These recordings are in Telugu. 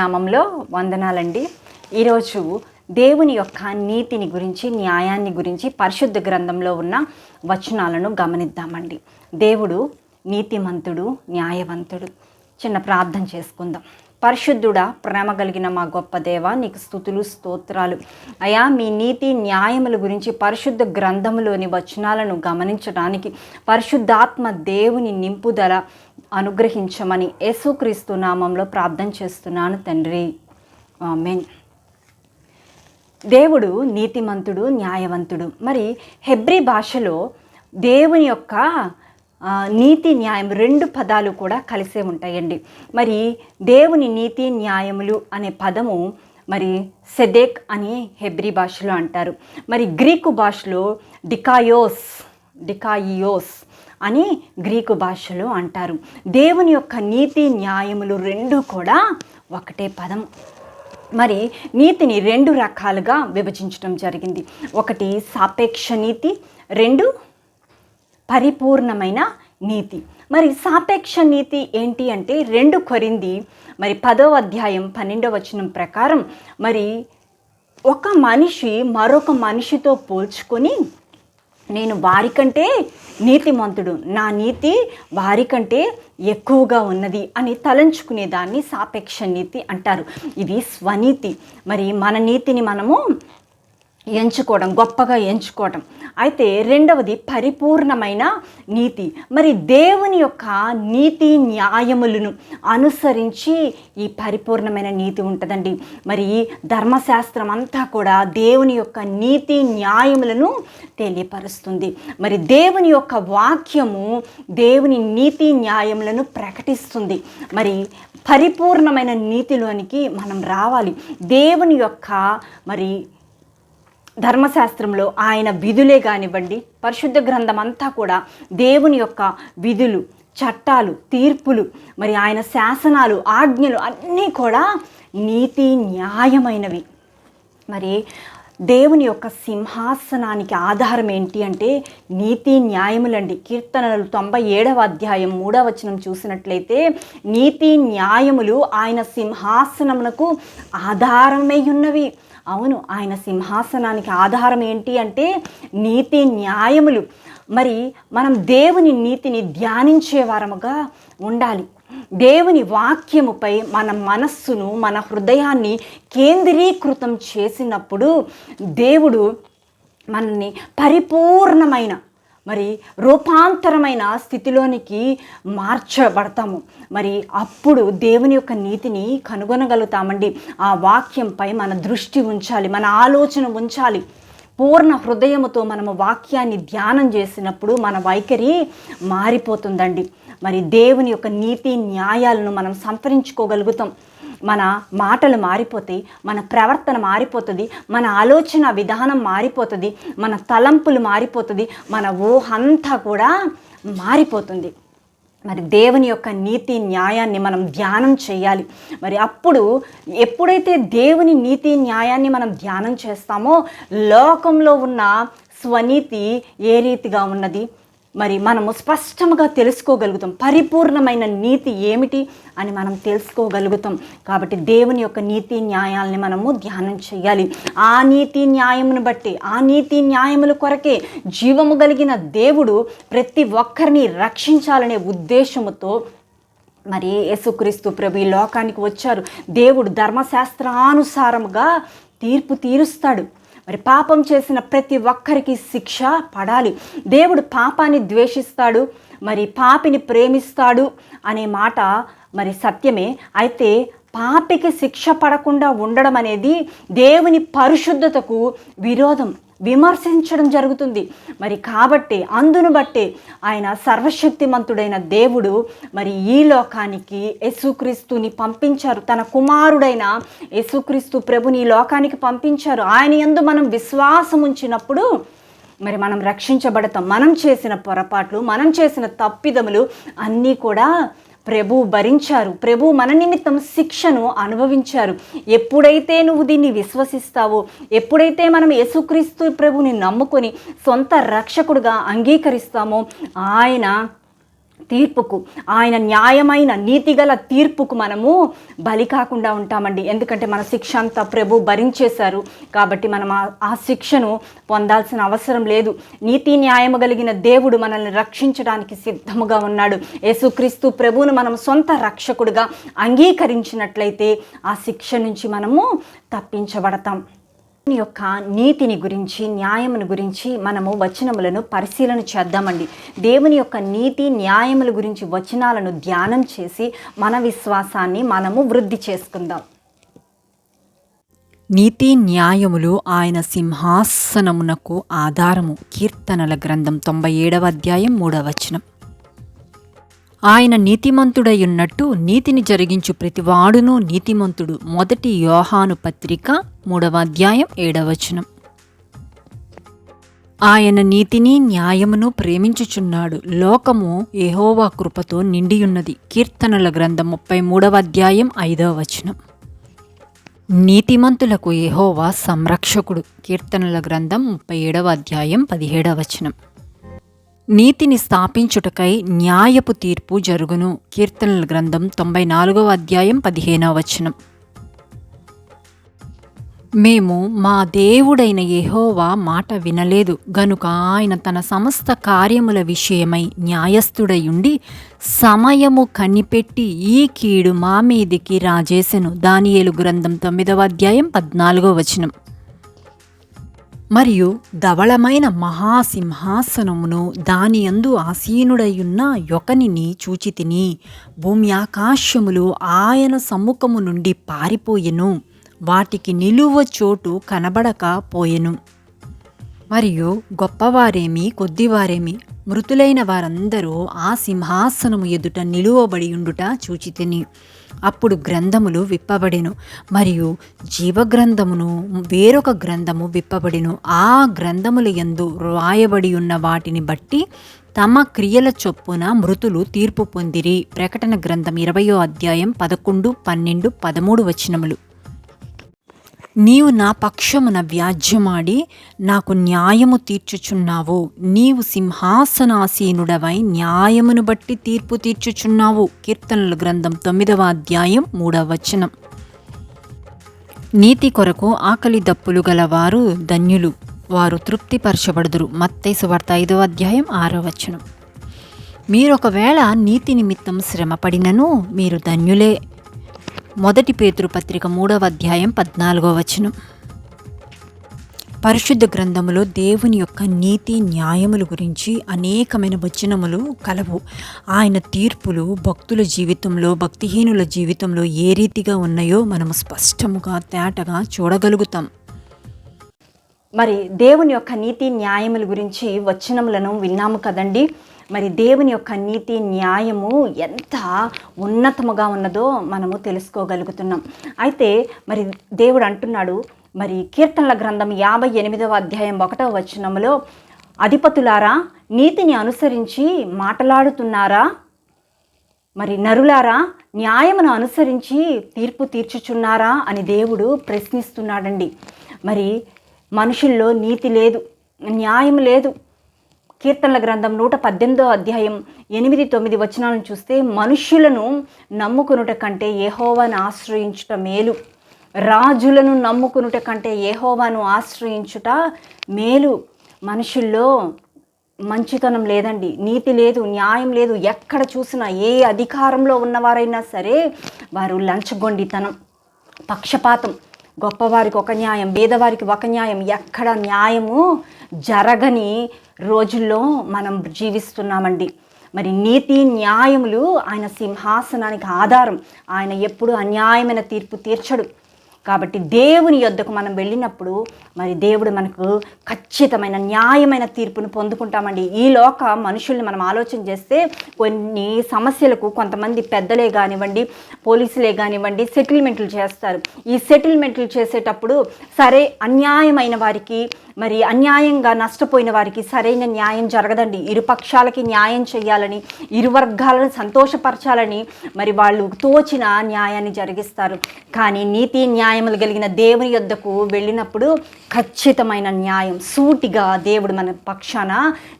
నామంలో వందనాలండి. ఈరోజు దేవుని యొక్క నీతిని గురించి న్యాయాన్ని గురించి పరిశుద్ధ గ్రంథంలో ఉన్న వచనాలను గమనిద్దామండి. దేవుడు నీతిమంతుడు న్యాయవంతుడు. చిన్న ప్రార్థన చేసుకుందాం. పరిశుద్ధుడా ప్రేమ కలిగిన మా గొప్ప దేవ నీకు స్థుతులు స్తోత్రాలు. అయా మీ నీతి న్యాయముల గురించి పరిశుద్ధ గ్రంథములోని వచనాలను గమనించడానికి పరిశుద్ధాత్మ దేవుని నింపుదల అనుగ్రహించమని యేసుక్రీస్తు నామంలో ప్రార్థన చేస్తున్నాను తండ్రి. మెయిన్ దేవుడు నీతిమంతుడు న్యాయవంతుడు. మరి హెబ్రి భాషలో దేవుని యొక్క నీతి న్యాయం రెండు పదాలు కూడా కలిసే ఉంటాయండి. మరి దేవుని నీతి న్యాయములు అనే పదము మరి సెదేక్ అని హెబ్రి భాషలో అంటారు. మరి గ్రీకు భాషలో డికాయోస్ డికాయియోస్ అని గ్రీకు భాషలో అంటారు. దేవుని యొక్క నీతి న్యాయములు రెండు కూడా ఒకటే పదం. మరి నీతిని రెండు రకాలుగా విభజించడం జరిగింది. ఒకటి సాపేక్ష నీతి రెండు పరిపూర్ణమైన నీతి. మరి సాపేక్ష నీతి ఏంటి అంటే రెండు కొరింది మరి పదో అధ్యాయం పన్నెండవ వచనం ప్రకారం మరి ఒక మనిషి మరొక మనిషితో పోల్చుకొని నేను వారి కంటే నీతిమంతుడు. నా నీతి వారికంటే ఎక్కువగా ఉన్నది అని తలంచుకునే దాన్ని సాపేక్ష నీతి అంటారు. ఇది స్వనీతి. మరి మన నీతిని మనము ఎంచుకోవడం గొప్పగా ఎంచుకోవడం. అయితే రెండవది పరిపూర్ణమైన నీతి. మరి దేవుని యొక్క నీతి న్యాయములను అనుసరించి ఈ పరిపూర్ణమైన నీతి ఉంటుందండి. మరి ధర్మశాస్త్రం అంతా కూడా దేవుని యొక్క నీతి న్యాయములను తెలియపరుస్తుంది. మరి దేవుని యొక్క వాక్యము దేవుని నీతి న్యాయములను ప్రకటిస్తుంది. మరి పరిపూర్ణమైన నీతిలోనికి మనం రావాలి. దేవుని యొక్క మరి ధర్మశాస్త్రంలో ఆయన విధులే కానివ్వండి పరిశుద్ధ గ్రంథం అంతా కూడా దేవుని యొక్క విధులు చట్టాలు తీర్పులు మరి ఆయన శాసనాలు ఆజ్ఞలు అన్నీ కూడా నీతి న్యాయమైనవి. మరి దేవుని యొక్క సింహాసనానికి ఆధారం ఏంటి అంటే నీతి న్యాయములండి. కీర్తనలు తొంభై ఏడవ అధ్యాయం మూడవ వచనం చూసినట్లయితే నీతి న్యాయములు ఆయన సింహాసనమునకు ఆధారమై ఉన్నవి. అవును ఆయన సింహాసనానికి ఆధారం ఏంటి అంటే నీతి న్యాయములు. మరి మనం దేవుని నీతిని ధ్యానించే వారముగా ఉండాలి. దేవుని వాక్యముపై మన మనస్సును మన హృదయాన్ని కేంద్రీకృతం చేసినప్పుడు దేవుడు మనల్ని పరిపూర్ణమైన మరి రూపాంతరమైన స్థితిలోనికి మార్చబడతాము. మరి అప్పుడు దేవుని యొక్క నీతిని కనుగొనగలుగుతామండి. ఆ వాక్యంపై మన దృష్టి ఉంచాలి మన ఆలోచన ఉంచాలి. పూర్ణ హృదయముతో మనము వాక్యాన్ని ధ్యానం చేసినప్పుడు మన వైఖరి మారిపోతుందండి. మరి దేవుని యొక్క నీతి న్యాయాలను మనం సంతరించుకోగలుగుతాం. మన మాటలు మారిపోతాయి మన ప్రవర్తన మారిపోతుంది మన ఆలోచన విధానం మారిపోతుంది మన తలంపులు మారిపోతుంది మన ఊహ అంతా కూడా మారిపోతుంది. మరి దేవుని యొక్క నీతి న్యాయాన్ని మనం ధ్యానం చేయాలి. మరి అప్పుడు ఎప్పుడైతే దేవుని నీతి న్యాయాన్ని మనం ధ్యానం చేస్తామో లోకంలో ఉన్న స్వనీతి ఏ రీతిగా ఉన్నది? మరి మనము స్పష్టంగా తెలుసుకోగలుగుతాం. పరిపూర్ణమైన నీతి ఏమిటి అని మనం తెలుసుకోగలుగుతాం. కాబట్టి దేవుని యొక్క నీతి న్యాయాలని మనము ధ్యానం చేయాలి. ఆ నీతి న్యాయమును బట్టి ఆ నీతి న్యాయముల కొరకే జీవము కలిగిన దేవుడు ప్రతి ఒక్కరిని రక్షించాలనే ఉద్దేశముతో మరి యేసుక్రీస్తు ప్రభు ఈ లోకానికి వచ్చారు. దేవుడు ధర్మశాస్త్రానుసారముగా తీర్పు తీరుస్తాడు. మరి పాపం చేసిన ప్రతి ఒక్కరికి శిక్ష పడాలి. దేవుడు పాపాన్ని ద్వేషిస్తాడు మరి పాపిని ప్రేమిస్తాడు అనే మాట మరి సత్యమే. అయితే పాపికి శిక్ష పడకుండా ఉండడం అనేది దేవుని పరిశుద్ధతకు విరోధం విమర్శించడం జరుగుతుంది. మరి కాబట్టి అందును బట్టే ఆయన సర్వశక్తిమంతుడైన దేవుడు మరి ఈ లోకానికి యేసుక్రీస్తుని పంపించారు. తన కుమారుడైన యేసుక్రీస్తు ప్రభుని ఈ లోకానికి పంపించారు. ఆయన ఎందు మనం విశ్వాసం ఉంచినప్పుడు మరి మనం రక్షించబడతాం. మనం చేసిన పొరపాట్లు మనం చేసిన తప్పిదములు అన్నీ కూడా ప్రభు భరించారు. ప్రభు మన నిమిత్తం శిక్షను అనుభవించారు. ఎప్పుడైతే నువ్వు దీన్ని విశ్వసిస్తావో ఎప్పుడైతే మనం యేసుక్రీస్తు ప్రభుని నమ్ముకొని సొంత రక్షకుడుగా అంగీకరిస్తామో ఆయన తీర్పుకు ఆయన న్యాయమైన నీతిగల తీర్పుకు మనము బలి కాకుండా ఉంటామండి. ఎందుకంటే మన శిక్ష అంతా ప్రభు భరించేశారు. కాబట్టి మనం ఆ- శిక్షను పొందాల్సిన అవసరం లేదు. నీతి న్యాయము కలిగిన దేవుడు మనల్ని రక్షించడానికి సిద్ధముగా ఉన్నాడు. యేసుక్రీస్తు ప్రభువును మనం సొంత రక్షకుడిగా అంగీకరించినట్లయితే ఆ శిక్ష నుంచి మనము తప్పించబడతాం. యొక్క నీతిని గురించి న్యాయమును గురించి మనము వచనములను పరిశీలన చేద్దామండి. దేవుని యొక్క నీతి న్యాయముల గురించి వచనాలను ధ్యానం చేసి మన విశ్వాసాన్ని మనము వృద్ధి చేసుకుందాం. నీతి న్యాయములు ఆయన సింహాసనమునకు ఆధారము. కీర్తనల గ్రంథం తొంభై ఏడవ అధ్యాయం మూడవ వచనం. ఆయన నీతిమంతుడయ్యున్నట్టు నీతిని జరిగించు ప్రతివాడును నీతిమంతుడు. మొదటి యోహాను పత్రిక మూడవ అధ్యాయం ఏడవ వచనం. ఆయన నీతిని న్యాయమును ప్రేమించుచున్నాడు. లోకము ఏహోవా కృపతో నిండియున్నది. కీర్తనల గ్రంథం ముప్పై మూడవ అధ్యాయం ఐదవ వచనం. నీతిమంతులకు ఏహోవా సంరక్షకుడు. కీర్తనల గ్రంథం ముప్పై ఏడవ అధ్యాయం పదిహేడవ వచనం. నీతిని స్థాపించుటకై న్యాయపు తీర్పు జరుగును. కీర్తనల గ్రంథం తొంభై నాలుగవ అధ్యాయం పదిహేనవ వచనం. మేము మా దేవుడైన యెహోవా మాట వినలేదు. గనుక ఆయన తన సమస్త కార్యముల విషయమై న్యాయస్థుడయుండి సమయము కనిపెట్టి ఈ కీడు మా మీదికి రాజేసెను. దానియేలు గ్రంథం తొమ్మిదవ అధ్యాయం పద్నాలుగో వచనం. మరియు ధవళమైన మహాసింహాసనమును దాని యందు ఆసీనుడయున్న యొకనిని చూచితిని. భూమి ఆకాశములు ఆయన సమ్ముఖము నుండి పారిపోయెను. వాటికి నిలువ చోటు కనబడకపోయెను మరియు గొప్పవారేమి కొద్దివారేమి మృతులైన వారందరూ ఆ సింహాసనము ఎదుట నిలువబడి ఉండుట చూచితిని. అప్పుడు గ్రంథములు విప్పబడెను. మరియు జీవగ్రంథమును వేరొక గ్రంథము విప్పబడెను. ఆ గ్రంథముల ఎందు రాయబడి ఉన్న వాటిని బట్టి తమ క్రియల చొప్పున మృతులు తీర్పు పొందిరి. ప్రకటన గ్రంథం ఇరవయో అధ్యాయం పదకొండు పన్నెండు పదమూడు వచనములు. నీవు నా పక్షమున వ్యాజ్యమాడి నాకు న్యాయము తీర్చుచున్నావు. నీవు సింహాసనాసీనుడవై న్యాయమును బట్టి తీర్పు తీర్చుచున్నావు. కీర్తనల గ్రంథం తొమ్మిదవ అధ్యాయం మూడవ వచనం. నీతి కొరకు ఆకలి దప్పులు గలవారు ధన్యులు. వారు తృప్తిపరచబడుదురు. మత్తైసు వార్త ఐదవ అధ్యాయం ఆరో వచనం. మీరు ఒకవేళ నీతి నిమిత్తం శ్రమపడినను మీరు ధన్యులే. మొదటి పేతురు పత్రిక మూడవ అధ్యాయం పద్నాలుగో వచనం. పరిశుద్ధ గ్రంథములో దేవుని యొక్క నీతి న్యాయముల గురించి అనేకమైన వచనములు కలవు. ఆయన తీర్పులు భక్తుల జీవితంలో భక్తిహీనుల జీవితంలో ఏ రీతిగా ఉన్నాయో మనము స్పష్టముగా తేటగా చూడగలుగుతాం. మరి దేవుని యొక్క నీతి న్యాయముల గురించి వచనములను విన్నాము కదండి. మరి దేవుని యొక్క నీతి న్యాయము ఎంత ఉన్నతముగా ఉన్నదో మనము తెలుసుకోగలుగుతున్నాం. అయితే మరి దేవుడు అంటున్నాడు మరి కీర్తనల గ్రంథం యాభై ఎనిమిదవ అధ్యాయం ఒకటవ వచనములో అధిపతులారా నీతిని అనుసరించి మాట్లాడుతున్నారా? మరి నరులారా న్యాయమును అనుసరించి తీర్పు తీర్చుచున్నారా? అని దేవుడు ప్రశ్నిస్తున్నాడండి. మరి మనుషుల్లో నీతి లేదు న్యాయం లేదు కీర్తనల గ్రంథం నూట పద్దెనిమిదో అధ్యాయం ఎనిమిది తొమ్మిది వచనాలను చూస్తే మనుష్యులను నమ్ముకునుట కంటే ఏహోవాను ఆశ్రయించుట మేలు. రాజులను నమ్ముకునుట కంటే ఏహోవాను ఆశ్రయించుట మేలు. మనుషుల్లో మంచితనం లేదండి నీతి లేదు న్యాయం లేదు. ఎక్కడ చూసినా ఏ అధికారంలో ఉన్నవారైనా సరే వారు లంచగొండితనం పక్షపాతం. గొప్పవారికి ఒక న్యాయం పేదవారికి ఒక న్యాయం. ఎక్కడ న్యాయము జరగని రోజుల్లో మనం జీవిస్తున్నామండి. మరి నీతి న్యాయములు ఆయన సింహాసనానికి ఆధారం. ఆయన ఎప్పుడు అన్యాయమైన తీర్పు తీర్చడు. కాబట్టి దేవుని యొద్దకు మనం వెళ్ళినప్పుడు మరి దేవుడు మనకు ఖచ్చితమైన న్యాయమైన తీర్పును పొందుకుంటామండి. ఈ లోక మనుషుల్ని మనం ఆలోచన చేస్తే కొన్ని సమస్యలకు కొంతమంది పెద్దలే కానివ్వండి పోలీసులే కానివ్వండి సెటిల్మెంట్లు చేస్తారు. ఈ సెటిల్మెంట్లు చేసేటప్పుడు సరే అన్యాయమైన వారికి మరి అన్యాయంగా నష్టపోయిన వారికి సరైన న్యాయం జరగదండి. ఇరు పక్షాలకి న్యాయం చేయాలని ఇరు వర్గాలను సంతోషపరచాలని మరి వాళ్ళు తోచిన న్యాయాన్ని జరిగిస్తారు. కానీ నీతి న్యాయ న్యాయములు కలిగిన దేవుని యొద్దకు వెళ్ళినప్పుడు ఖచ్చితమైన న్యాయం సూటిగా దేవుడు మన పక్షాన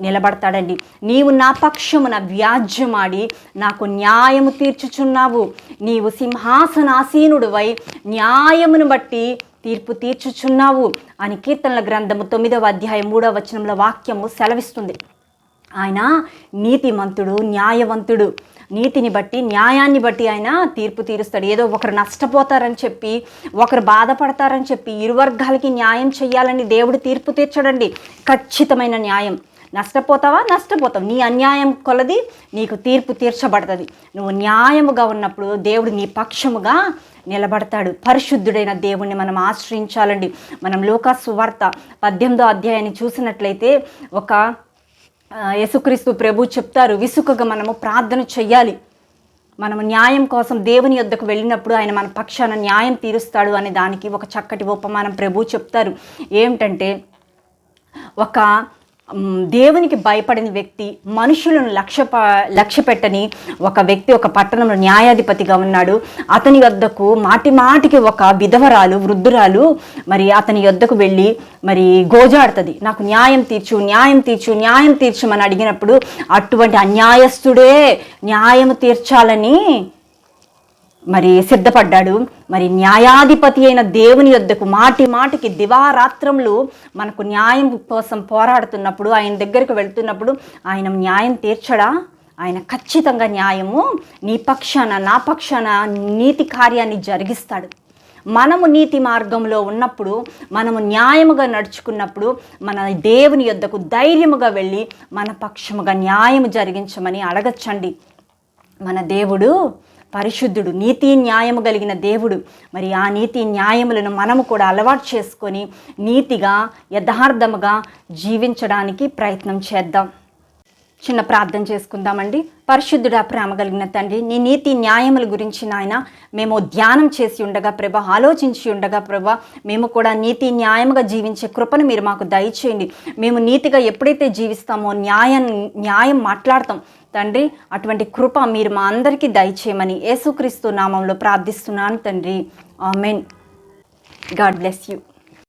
నిలబడతాడండి. నీవు నా పక్షమున వ్యాజ్యమాడి నాకు న్యాయము తీర్చుచున్నావు. నీవు సింహాసనాసీనుడివై న్యాయమును బట్టి తీర్పు తీర్చుచున్నావు అని కీర్తనల గ్రంథము తొమ్మిదవ అధ్యాయం మూడవ వచనంలో వాక్యము సెలవిస్తుంది. ఆయన నీతిమంతుడు న్యాయవంతుడు. నీతిని బట్టి న్యాయాన్ని బట్టి ఆయన తీర్పు తీరుస్తాడు. ఏదో ఒకరు నష్టపోతారని చెప్పి ఒకరు బాధపడతారని చెప్పి ఇరు వర్గాలకి న్యాయం చేయాలని దేవుడు తీర్పు తీర్చడండి. ఖచ్చితమైన న్యాయం. నష్టపోతావా? నష్టపోతావు. నీ అన్యాయం కొలది నీకు తీర్పు తీర్చబడుతుంది. నువ్వు న్యాయముగా ఉన్నప్పుడు దేవుడు నీ పక్షముగా నిలబడతాడు. పరిశుద్ధుడైన దేవుణ్ణి మనం ఆశ్రయించాలండి. మనం లోకాసు వార్త పద్దెనిమిదో అధ్యాయాన్ని చూసినట్లయితే ఒక యేసుక్రీస్తు ప్రభు చెప్తారు విసుకగా మనము ప్రార్థన చెయ్యాలి. మనము న్యాయం కోసం దేవుని యొద్దకు వెళ్ళినప్పుడు ఆయన మన పక్షాన న్యాయం తీరుస్తాడు అనే దానికి ఒక చక్కటి ఉపమానం ప్రభు చెప్తారు. ఏమిటంటే ఒక దేవునికి భయపడిన వ్యక్తి మనుషులను లక్ష్య లక్ష్య పెట్టని ఒక వ్యక్తి ఒక పట్టణంలో న్యాయాధిపతిగా ఉన్నాడు. అతని వద్దకు మాటి మాటికి ఒక విధవరాలు వృద్ధురాలు మరి అతని యొద్దకు వెళ్ళి మరి గోజాడుతుంది. నాకు న్యాయం తీర్చు న్యాయం తీర్చు న్యాయం తీర్చమని అడిగినప్పుడు అటువంటి అన్యాయస్తుడే న్యాయం తీర్చాలని మరి సిద్ధపడ్డాడు. మరి న్యాయాధిపతి అయిన దేవుని యొద్దకు మాటి మాటికి దివారాత్రములు మనకు న్యాయం కోసం పోరాడుతున్నప్పుడు ఆయన దగ్గరకు వెళ్తున్నప్పుడు ఆయన న్యాయం తీర్చడా? ఆయన ఖచ్చితంగా న్యాయము నీ పక్షాన నా పక్షాన నీతి కార్యాన్ని జరిగిస్తాడు. మనము నీతి మార్గంలో ఉన్నప్పుడు మనము న్యాయముగా నడుచుకున్నప్పుడు మన దేవుని యొద్దకు ధైర్యముగా వెళ్ళి మన పక్షముగా న్యాయము జరిగించమని అడగచ్చండి. మన దేవుడు పరిశుద్ధుడు నీతి న్యాయము కలిగిన దేవుడు. మరి ఆ నీతి న్యాయములను మనము కూడా అలవాటు చేసుకొని నీతిగా యథార్థముగా జీవించడానికి ప్రయత్నం చేద్దాం. చిన్న ప్రార్థన చేసుకుందామండి. పరిశుద్ధుడా ప్రేమ కలిగిన తండ్రి నీ నీతి న్యాయముల గురించి నాయన మేము ధ్యానం చేసి ఉండగా ప్రభ ఆలోచించి ఉండగా ప్రభ మేము కూడా నీతి న్యాయముగా జీవించే కృపను మీరు మాకు దయచేయండి. మేము నీతిగా ఎప్పుడైతే జీవిస్తామో న్యాయం న్యాయం మాట్లాడతాం. తండ్రి అటువంటి కృప మీరు మా అందరికీ దయచేయమని యేసుక్రీస్తు నామంలో ప్రార్థిస్తున్నాను తండ్రి. ఆమెన్. God bless you.